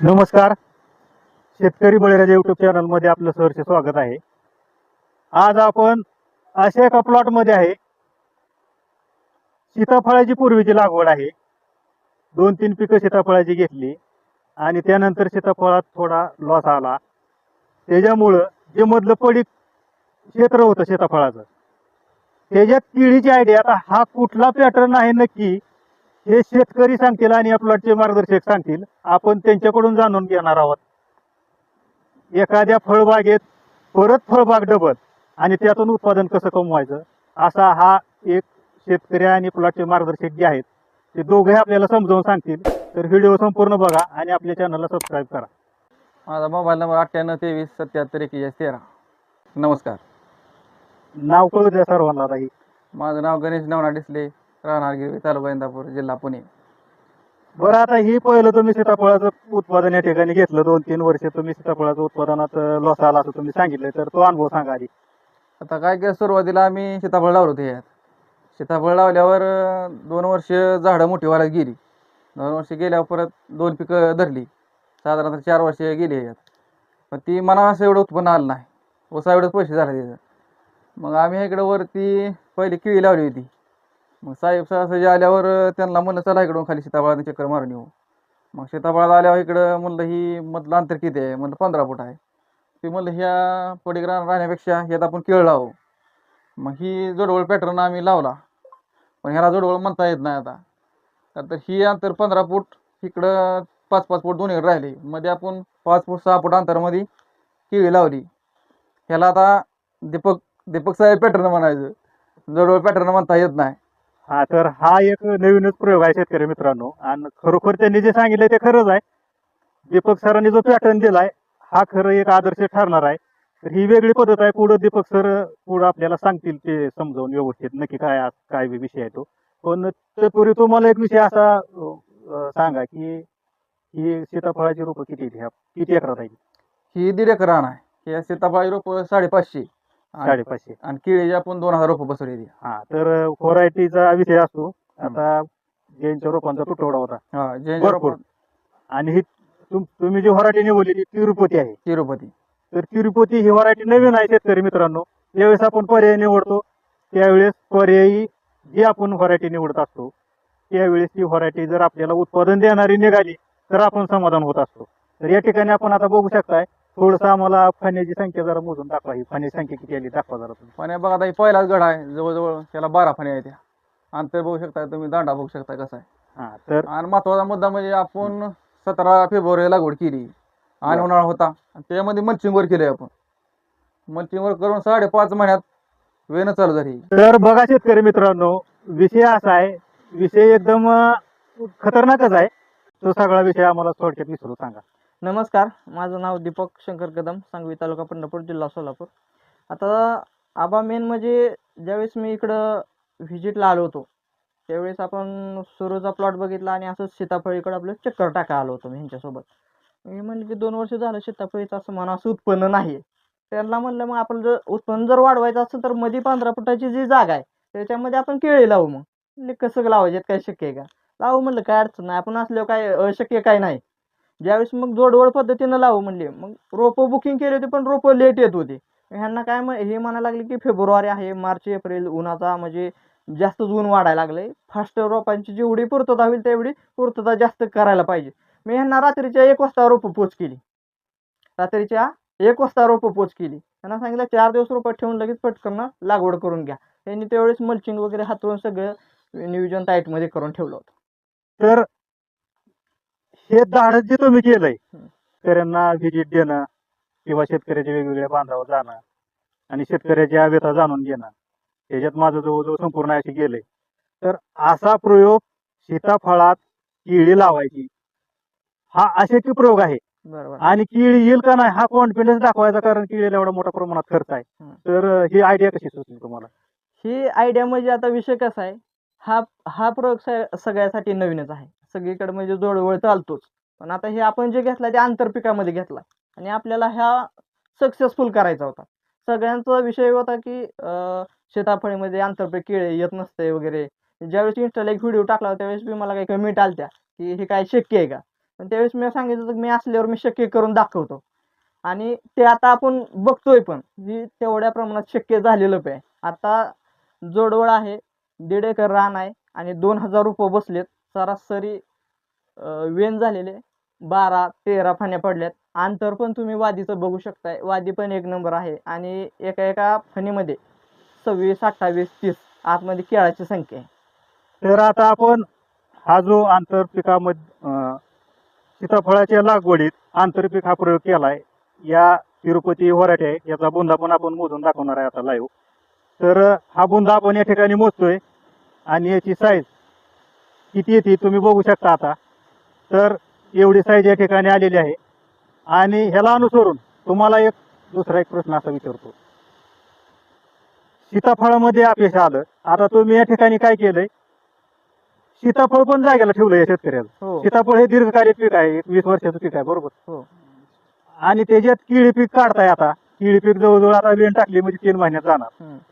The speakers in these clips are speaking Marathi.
नमस्कार. शेतकरी बळीराजा युट्यूब चॅनलमध्ये आपलं सहर्ष स्वागत आहे. आज आपण अशा एका प्लॉटमध्ये आहे. सीताफळाची पूर्वीची लागवड आहे. दोन तीन पिकं सीताफळाची घेतली आणि त्यानंतर सीताफळात थोडा लॉस आला. त्याच्यामुळं जे मधलं पडीक क्षेत्र होतं सीताफळाचं त्याच्यात किडीची आयडिया आता हा कुठला पॅटर्न आहे नक्की? हे शेतकरी सांगतील आणि या प्लॉटचे मार्गदर्शक सांगतील. आपण त्यांच्याकडून जाणून घेणार आहोत. एखाद्या फळबागेत परत फळबाग डबल आणि त्यातून उत्पादन कसं कमवायचं? असा हा एक शेतकरी आणि प्लॉटचे मार्गदर्शक जे आहेत ते दोघे आपल्याला समजावून सांगतील. तर व्हिडिओ संपूर्ण बघा आणि आपल्या चॅनलला सबस्क्राईब करा. माझा मोबाईल नंबर अठ्ठ्याण्णव तेवीस सत्याहत्तर एकेचाळीस तेरा. नमस्कार. नाव कळू द्या सर्वांना माझं नाव गणेश नवना डिसले राहणार गिरवी तालुका इंदापूर जिल्हा पुणे. बरं आता ही पहिलं तुम्ही सीताफळाचं उत्पादन या ठिकाणी घेतलं दोन तीन वर्ष तुम्ही सीताफळाचं उत्पादनात लॉस आला असं तुम्ही सांगितलं तर तो अनुभव सांगा आधी. आता काय केलं सुरुवातीला आम्ही सीताफळ लावलं होतं यात. सीताफळ लावल्यावर दोन वर्ष झाडं मोठी व्हायला गेली. दोन वर्ष गेल्यावर परत दोन पिकं धरली. साधारणतः चार वर्ष गेली यात. पण ती मना असं एवढं उत्पन्न आलं नाही. उसा एवढंच पैसे झाले त्याचं. मग आम्ही इकडं वरती पहिली केळी लावली होती. मग साहेब सहसाजी आल्यावर त्यांना म्हणलं चला इकडून खाली सीताबाळाने चक्कर मारून येऊ. मग सीताबाळा आल्यावर इकडं म्हणलं ही मधलं अंतर किती आहे? म्हणलं पंधरा फूट आहे. ते म्हणलं ह्या पडीक रान राहण्यापेक्षा ह्यात आपण केळ लावू. मग ही जोडवळ पॅटर्न आम्ही लावला. पण ह्याला जोडवळ म्हणता येत नाही आता तर ही अंतर पंधरा फूट इकडं पाच पाच फूट दोन्हीकडे राहिली. मध्ये आपण पाच फूट सहा फूट अंतरामध्ये केळी लावली. ह्याला आता दीपक दीपक साहेब पॅटर्न म्हणायचं. जोडवळ पॅटर्न म्हणता येत नाही. हा तर हा एक नवीनच प्रयोग आहे शेतकरी मित्रांनो. आणि खरोखर त्यांनी जे सांगितलं ते खरंच आहे. दीपक सरांनी जो पॅटर्न दिलाय हा खरं एक आदर्श ठरणार आहे. तर ही वेगळी पद्धत आहे पुढं दीपक सर पुढं आपल्याला सांगतील ते समजावून व्यवस्थित. नक्की काय काय विषय आहे तो. पण तत्पूर्वी तुम्हाला एक विषय असा सांगा की ही सीताफळाची रोपं किती आहेत? ह्या किती एकरात आहे ही दीड एकर रान आहे. हे सीताफळ रोपं साडेपाचशे. साडेपाचशे. आणि केळीचे आपण दोन हजार रोपं बसवली हा तर व्हरायटीचा विषय असतो. आता जैनच्या रोपांचा तुटवडा होता. हा भरपूर. आणि ही तुम- तुम्ही जी व्हरायटी निवडली ती तिरुपती आहे. तिरुपती. तर तिरुपती ही व्हरायटी नवीन आहे शेतकरी मित्रांनो. ज्यावेळेस आपण पर्याय निवडतो त्यावेळेस पर्यायी जी आपण व्हरायटी निवडत असतो त्यावेळेस ती व्हरायटी जर आपल्याला उत्पादन देणारी निघाली तर आपण समाधान होत असतो. तर या ठिकाणी आपण आता बघू शकताय थोडस आम्हाला फाण्याची संख्या जरा मोजून दाखवा. ही फाण्याची संख्या किती आली दाखवा जरा तुम्ही. हे बघा आता ही पहिलाच गड आहे. जवळजवळ त्याला बारा फण्या आहेत त्या अंतर बघू शकता तुम्ही दांडा बघू शकता कसा आहे. हा तर आणि महत्त्वाचा मुद्दा म्हणजे आपण सतरा फेब्रुवारी लागवड केली. आणि बरं. उन्हाळा होता. आणि त्यामध्ये मल्चिंग वर केलंय आपण. मल्चिंग वर करून साडेपाच महिन्यात वेणं चालू झाली. तर बघा शेतकरी मित्रांनो विषय असा आहे. विषय एकदम अं, खतरनाकच आहे. तो सगळा विषय आम्हाला थोडक्यात विसरू सांगा. नमस्कार माझं नाव दीपक शंकर कदम सांगवी तालुका पंढरपूर जिल्हा सोलापूर. आता आबा मेन म्हणजे ज्यावेळेस मी इकडं व्हिजिटला आलो होतो त्यावेळेस आपण सुरूचा प्लॉट बघितला आणि असंच सीताफळीकडं आपलं चक्कर टाका आलो होतो मी ह्यांच्यासोबत. मी म्हणलं की दोन वर्ष झालं सीताफळीचं असं म्हणा असं उत्पन्न नाही आहे त्यांना म्हणलं मग आपण जर उत्पन्न जर वाढवायचं असेल तर मध्ये पंधरा फुटाची जी जागा आहे त्याच्यामध्ये आपण केळी लावू मग. म्हणजे कसं लावायचे? काय शक्य आहे का? लावू म्हणलं काय अडचण नाही. आपण असल्यावर काय अशक्य काय नाही. ज्यावेळेस मग जोडवड पद्धतीनं लावू म्हणले मग रोपं बुकिंग केली होती पण रोपं लेट येत होती. ह्यांना काय मग हे म्हणायला लागले की फेब्रुवारी आहे मार्च एप्रिल उन्हाचा म्हणजे जास्तच ऊन वाढायला लागले. फास्ट रोपांची जेवढी पूर्तता होईल तेवढी पूर्तता जास्त करायला पाहिजे. मी ह्यांना रात्रीच्या एक वाजता रोपं पोच केली. रात्रीच्या एक वाजता रोपं पोच केली. त्यांना सांगितलं चार दिवस रोपं ठेवून लगेच पटकन लागवड करून घ्या. त्यांनी त्यावेळेस मल्चिंग वगैरे हातरून सगळं नियोजन टाईटमध्ये करून ठेवलं होतं. तर हे धाडस जे तुम्ही केलंय. शेतकऱ्यांना व्हिजिट देणं किंवा शेतकऱ्याच्या वेगवेगळ्या बांधावर जाणं आणि शेतकऱ्याच्या व्यथा जाणून घेणं त्याच्यात माझं जवळजवळ संपूर्ण असे गेलंय. तर असा प्रयोग सीताफळात केळी लावायची. हा अशक्य प्रयोग आहे. बरोबर. आणि केळी येईल का नाही हा कॉन्फिडन्स दाखवायचा कारण केळीला एवढा मोठ्या प्रमाणात खर्च आहे. तर ही आयडिया कशी सुचली तुम्हाला? ही आयडिया म्हणजे आता विषय कसा आहे? हा हा प्रयोग सगळ्यासाठी नवीनच आहे. सगळीकडे म्हणजे जोडवळ चालतोच. पण आता हे आपण जे घेतला ते आंतरपिकामध्ये घेतला. आणि आपल्याला ह्या सक्सेसफुल करायचा होता. सगळ्यांचा विषय होता की शेताफळीमध्ये सीताफळीमध्ये आंतरपीक केळे येत नसते वगैरे. ज्यावेळेस इंस्टाला एक व्हिडिओ टाकला होता त्यावेळेस मी मला काही कमेंट आलत्या की हे काय शक्य आहे का? पण त्यावेळेस मी सांगितलं होतं की मी असल्यावर मी शक्य करून दाखवतो. आणि ते आता आपण बघतोय पण जी तेवढ्या प्रमाणात शक्य झालेलं पण आता जोडवळ आहे दीड एकर रान आहे आणि दोन हजार रुपये बसलेत. सरासरी वेन झालेले बारा तेरा फाण्या पडल्यात. अंतर पण तुम्ही वादीचं बघू शकताय. वादी पण एक नंबर आहे. आणि एका एका फणीमध्ये सव्वीस अठ्ठावीस तीस आतमध्ये केळाची संख्या आहे. तर आता आपण हा जो आंतरपिकामध्ये सीताफळाच्या लागवडीत आंतरपीक हा प्रयोग केलाय. या तिरुपती वराठे आहे. याचा बुंदा पण आपण मोजून दाखवणार आहे आता लाईव्ह तर हा बुंदा आपण या ठिकाणी मोजतोय. आणि याची साईज किती येते तुम्ही बघू शकता आता. तर एवढी साईज या ठिकाणी आलेली आहे. आणि ह्याला अनुसरून तुम्हाला एक दुसरा एक प्रश्न असा विचारतो. सीताफळामध्ये अपयश आलं. आता तुम्ही या ठिकाणी काय केलंय? सीताफळ पण जागेला ठेवलंय या शेतकऱ्याला. हो. सीताफळ हे दीर्घकालीन पीक आहे एक वीस वर्षाचं पीक आहे बरोबर? हो. आणि त्याच्यात केळी पीक काढताय आता. केळी पीक जवळजवळ आता वेण टाकली म्हणजे तीन महिन्यात जाणार.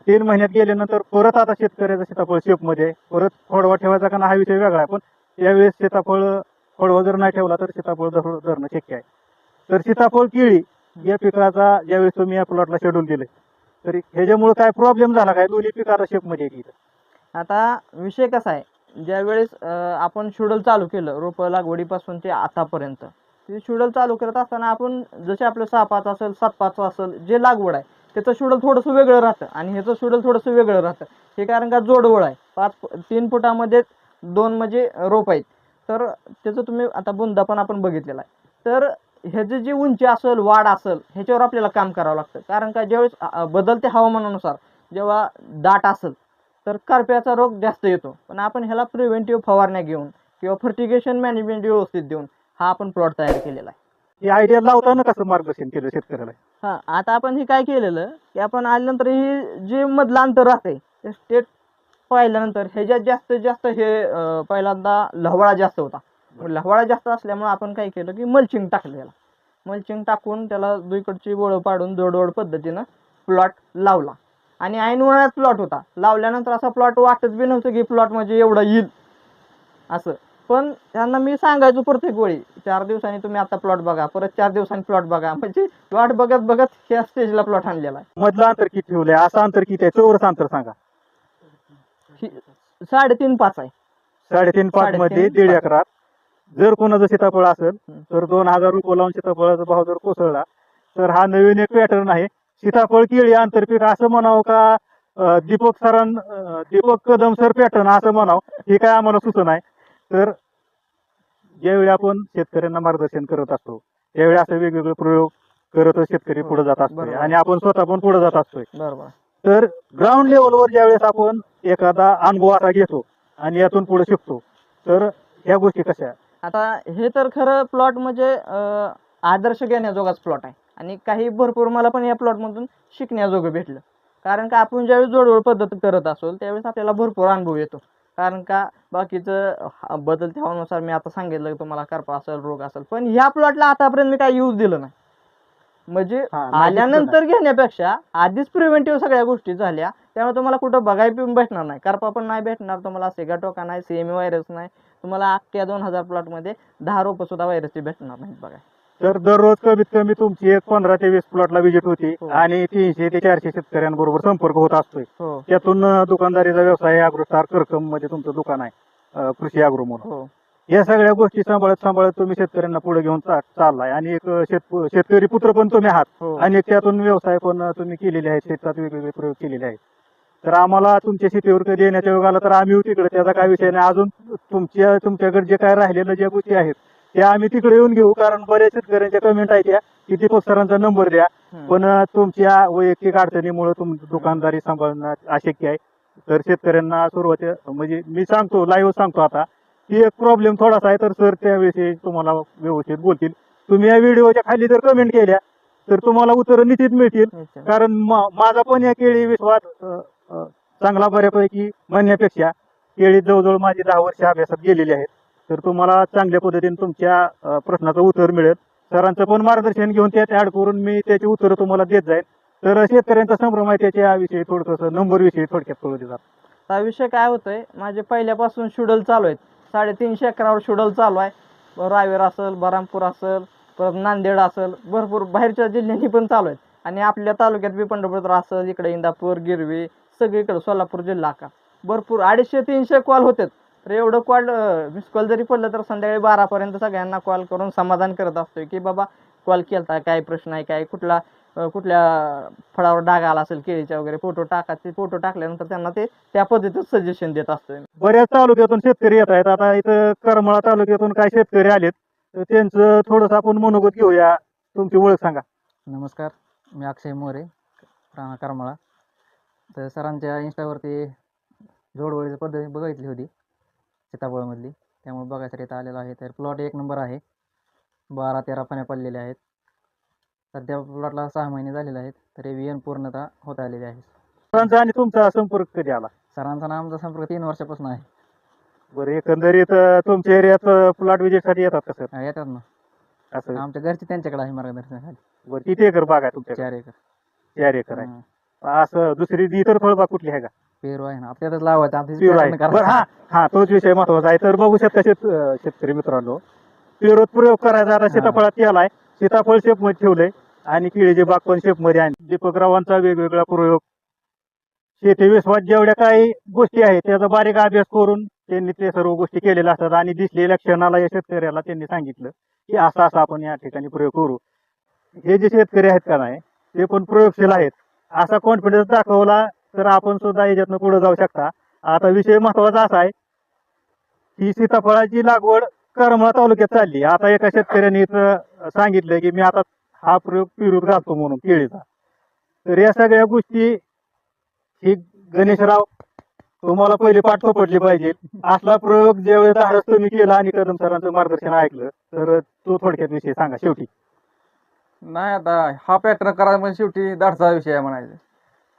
तीन महिन्यात गेल्यानंतर परत आता शेतकऱ्याचा सीताफळ शेपमध्ये परत खोडवा ठेवायचा का हा विषय वेगळा आहे. पण त्यावेळेस सीताफळ खोडवा जर नाही ठेवला तर सीताफळ धर- धरणं शक्य आहे. तर सीताफळ केळी या पिकाचा ज्यावेळेस तुम्ही या प्लॉटला शेड्यूल दिले तर ह्याच्यामुळे काय प्रॉब्लेम झाला काय? दोन्ही पीक आता शेपमध्ये आता विषय कसा आहे? ज्यावेळेस आपण शुडल चालू केलं रोपं लागवडीपासून ते आतापर्यंत ते शुडल चालू करत असताना आपण जसे आपलं सहा पाच असेल सात पाच असेल जे लागवड आहे त्याचं शुडल थोडंसं वेगळं राहतं आणि ह्याचं शुडल थोडंसं वेगळं राहतं. हे कारण का जोडवळ आहे. पाच तीन फुटामध्ये दोन म्हणजे रोप आहेत. तर त्याचं तुम्ही आता बुंदा पण आपण बघितलेला आहे. तर ह्याची जी उंची असेल वाढ असेल ह्याच्यावर आपल्याला काम करावं लागतं. कारण का ज्यावेळेस बदलते हवामानानुसार जेव्हा दाट असेल तर करप्याचा रोग जास्त येतो. पण आपण ह्याला प्रिव्हेंटिव्ह फवारण्या घेऊन किंवा फर्टिगेशन मॅनेजमेंट व्यवस्थित देऊन हा आपण प्लॉट तयार केलेला आहे. ही आयडिया लावताना कसं मार्गदर्शन केलं शेतकऱ्याला? हां आता आपण हे काय केलेलं की आपण आल्यानंतर हे जे मधलं अंतर राहते ते स्टेट पाहिल्यानंतर ह्याच्यात जास्तीत जास्त हे अं, पहिल्यांदा लहवाळा जास्त होता. लहवाळा जास्त असल्यामुळे आपण काय केलं की मल्चिंग टाकलं त्याला मल्चिंग टाकून त्याला दुईकडची बोळं पाडून जोडवड पद्धतीनं प्लॉट लावला. आणि ऐन उन्हाळ्यात प्लॉट होता. लावल्यानंतर असा प्लॉट वाटत बी नव्हतं की प्लॉट म्हणजे एवढा येईल. असं. पण त्यांना मी सांगायचो प्रत्येक वेळी चार दिवसांनी तुम्ही आता प्लॉट बघा परत चार दिवसांनी प्लॉट बघा. म्हणजे प्लॉट बघत बघत ह्या स्टेजला प्लॉट आणलेला आहे. मधलं अंतर किती ठेवलंय? असं अंतर किती आहे? चौरस अंतर सांगा. ही साडेतीन पाच आहे. साडेतीन पाच साडेतीन, मध्ये दीड पाच. एकरात. जर कोणाचं सीताफळ असेल. तर दोन हजार रुपये लावून सीताफळाचा भाव जर कोसळला तर हा नवीन एक पॅटर्न आहे. सीताफळ केळी आंतरपीक असं म्हणावं का अं, दीपक सरां अं, दीपक कदम सर पॅटर्न असं म्हणावं हे काय आम्हाला सुचन आहे? तर ज्यावेळी आपण शेतकऱ्यांना मार्गदर्शन करत असतो त्यावेळी असं वेगवेगळे प्रयोग करत शेतकरी पुढे जात असतोय बरोबर. आणि आपण स्वतः पण पुढे जात असतोय. तर ग्राउंड लेवलवर ज्यावेळेस आपण एखादा अनुभव असा घेतो आणि यातून पुढे शिकतो तर ह्या गोष्टी कशा? आता हे तर खरं प्लॉट म्हणजे आदर्श घेण्याजोगाच प्लॉट आहे. आणि काही भरपूर मला पण या प्लॉटमधून शिकण्याजोगं भेटलं. कारण का आपण ज्यावेळेस जोडवड पद्धत करत असो त्यावेळेस आपल्याला भरपूर अनुभव येतो. कारण का बाकीचं बदलत्या हवामानानुसार मी आता सांगितलं की तुम्हाला करपा असेल रोग असेल. पण ह्या प्लॉटला आतापर्यंत मी काही यूज दिलं नाही. म्हणजे नाही आल्यानंतर घेण्यापेक्षा आधीच प्रिव्हेंटिव्ह सगळ्या गोष्टी झाल्या त्यामुळे तुम्हाला कुठं बघायला पण भेटणार नाही. करपा पण नाही भेटणार तुम्हाला सेगाटोका नाही सेमी व्हायरस नाही तुम्हाला अख्ख्या दोन हजार प्लॉटमध्ये दहा रोपं सुद्धा व्हायरसची भेटणार नाहीत बघा. तर दररोज कमीत कमी तुमची एक पंधरा ते वीस प्लॉटला व्हिजिट होती हो. आणि तीनशे ते चारशे शेतकऱ्यांबरोबर संपर्क होत असतोय. हो. त्यातून अं, दुकानदारीचा व्यवसाय अग्रोस्टार करकममध्ये तुमचं दुकान आहे अं, कृषी अग्रो म्हणून. हो. या सगळ्या गोष्टी सांभाळत सांभाळत तुम्ही शेतकऱ्यांना पुढे घेऊन चा- चाललाय. आणि एक अं, शेत शेतकरी पुत्र पण तुम्ही आहात. हो. आणि त्यातून व्यवसाय पण तुम्ही केलेले आहेत शेतात वेगवेगळे प्रयोग केलेले आहेत. तर आम्हाला तुमच्या शेतीवर कधी येण्याच्या योग आला तर आम्ही येऊ तिकडे. त्याचा काय विषय नाही. अजून तुमच्या तुमच्याकडे जे काय राहिलेलं ज्या गोष्टी आहेत त्या आम्ही तिकडे येऊन घेऊ कारण बऱ्याच शेतकऱ्यांच्या कमेंट आहेत त्या की दीपक सरांचा नंबर द्या. पण तुमच्या वैयक्तिक अडचणीमुळे तुमची दुकानदारी सांभाळणं अशक्य आहे. तर शेतकऱ्यांना सुरुवाती म्हणजे मी सांगतो लाईव्ह सांगतो आता की एक प्रॉब्लेम थोडासा आहे तर सर त्याविषयी तुम्हाला व्यवस्थित बोलतील. तुम्ही या व्हिडिओच्या खाली जर कमेंट केल्या तर तुम्हाला उत्तरं निश्चित मिळतील. कारण माझा पण या केळी विश्वास चांगला बऱ्यापैकी म्हणण्यापेक्षा केळी जवळजवळ माझी दहा वर्ष अभ्यासात गेलेली आहेत. तर तुम्हाला चांगल्या पद्धतीने तुमच्या प्रश्नाचं उत्तर मिळेल. सरांचं पण मार्गदर्शन घेऊन त्यात ऍड करून मी त्याची उत्तरं तुम्हाला देत जाईल. तर शेतकऱ्यांचा संभ्रम आहे त्याच्याविषयी थोडंसं नंबर विषयी थोडक्यात कळू देतात. हा विषय काय होतोय माझे पहिल्यापासून शुडल चालू आहेत. साडेतीनशे एकरावर शुडल चालू आहे. रावेर असेल बरामपूर असेल परत नांदेड असेल भरपूर बाहेरच्या जिल्ह्यांनी पण चालू आहेत. आणि आपल्या तालुक्यात बी पंढरपूर असेल इकडे इंदापूर गिरवी सगळीकडे सोलापूर जिल्हा का भरपूर अडीचशे तीनशे कॉल होतात. तर एवढं कॉल मिस कॉल जरी पडलं तर संध्याकाळी बारापर्यंत सगळ्यांना कॉल करून समाधान करत असतोय की बाबा कॉल केलता काय प्रश्न आहे काय कुठला कुठल्या फळावर डाग आला असेल केळीच्या वगैरे फोटो टाका ते फोटो टाकल्यानंतर त्यांना ते त्या पद्धतीत सजेशन देत असतोय. बऱ्याच तालुक्यातून शेतकरी येत आहेत. आता इथं करमाळा तालुक्यातून काय शेतकरी आलेत. तर त्यांचं थोडस आपण मनोगत घेऊया. तुमची ओळख सांगा. नमस्कार मी अक्षय मोरे राणा करमाळा. तर सरांच्या इंस्टावरती जोडवळीची पद्धती बघितली होती. सीताफळमधली त्यामुळे बघायसाठी इथं आलेलो आहे. तर प्लॉट एक नंबर आहे. बारा तेरा पाण्या पडलेले आहेत. सध्या प्लॉटला सहा महिने झालेले आहेत. तर एव्हियन पूर्णतः होत आलेले आहे सरांचा आणि तुमचा संपर्क कधी आला? सरांचा नामचा संपर्क तीन वर्षापासून आहे. बरं एकंदरीत अं, तुमच्या एरियात प्लॉट विजिटसाठी येतात का सर? हा, येतात ना. असं आमच्या घरचे त्यांच्याकडे आहे मार्गदर्शनाखाली. बरं किती एकर बाग आहे तुमच्याकडे? चार एकर. चार एकर आहे. हा. असं दुसरी इतर फळबाग कुठली आहे का? पेरू आहे ना आपल्यातच लावायचं पेरू आहे. बरं हा. हा तोच विषय महत्त्वाचा आहे. तर बघू शकता शेत अं, शेतकरी मित्रांनो पेरूत प्रयोग करायचा आता सीताफळात केलाय सीताफळ शेपमध्ये ठेवलंय आणि केळीची बाग पण शेपमध्ये आहे दीपक रावांचा वेगवेगळा प्रयोग. शेती विश्वात जेवढ्या काही गोष्टी आहेत त्याचा बारीक अभ्यास करून त्यांनी ते सर्व गोष्टी केलेल्या असतात आणि दिसलेल्या क्षणाला या शेतकऱ्याला त्यांनी सांगितलं की असा असा आपण या ठिकाणी प्रयोग करू. हे जे शेतकरी आहेत का नाही ते पण प्रयोगशील आहेत. असा कॉन्फिडन्स दाखवला तर आपण सुद्धा याच्यातनं पुढे जाऊ शकता. आता विषय महत्त्वाचा असा आहे ही सीताफळाची लागवड करमळा तालुक्यात चालली. आता एका शेतकऱ्याने इथं सांगितलं की मी आता हा प्रयोग पिरूत घालतो म्हणून केळीचा. तर या सगळ्या गोष्टी ही गणेशराव तुम्हाला पहिले पाठ पडली पाहिजे. असला प्रयोग ज्यावेळेस धाडस तुम्ही केला आणि कदम सरांचं मार्गदर्शन ऐकलं तर तो थोडक्यात विषय सांगा शेवटी. नाही आता हा पॅटर्न करा म्हणजे शेवटी दाटचा विषय आहे म्हणायचं.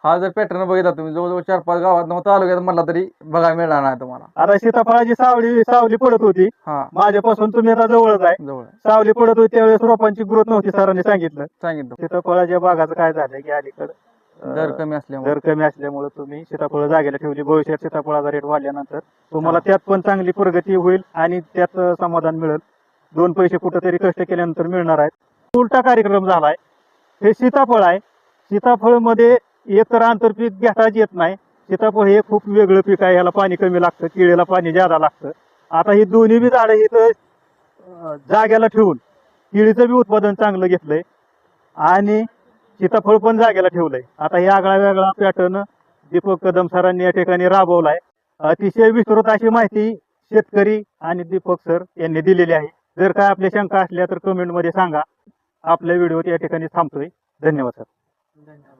हा जर पॅटर्न बघितला तुम्ही जवळजवळ चार पाच गावात नव्हतं तालुक्यात म्हणला तरी बघायला मिळणार नाही तुम्हाला. आता सीताफळाची सावली सावली पडत होती. हा. माझ्यापासून तुम्ही आता जवळच आहे. जवळ सावली पडत होती त्यावेळेस रोपांची ग्रोथ नव्हती सरांनी सांगितलं. सांगितलं. सीताफळाच्या बागाचं काय झालं की अलीकडं दर कमी असल्यामुळे. दर कमी असल्यामुळे तुम्ही सीताफळ जागेला ठेवली. भविष्यात सीताफळाचा रेट वाढल्यानंतर तुम्हाला त्यात पण चांगली प्रगती होईल आणि त्यात समाधान मिळेल. दोन पैसे कुठेतरी कष्ट केल्यानंतर मिळणार आहेत. उलटा कार्यक्रम झालाय. हे सीताफळ आहे. सीताफळमध्ये इतर आंतरपीक घेताच येत नाही. सीताफळ हे खूप वेगळं पीक आहे. याला पाणी कमी लागतं केळीला पाणी जादा लागतं. आता ही दोन्ही बी झाडं इथं जाग्याला ठेवून केळीचं बी उत्पादन चांगलं घेतलंय. आणि सीताफळ पण जागेला ठेवलंय. आता हे आगळा वेगळा पॅटर्न दीपक कदम सरांनी या ठिकाणी राबवलाय. अतिशय विस्तृत अशी माहिती शेतकरी आणि दीपक सर यांनी दिलेली आहे. जर काय आपल्या शंका असल्या तर कमेंटमध्ये सांगा. आपल्या व्हिडिओ या ठिकाणी थांबतोय. धन्यवाद सर. धन्यवाद.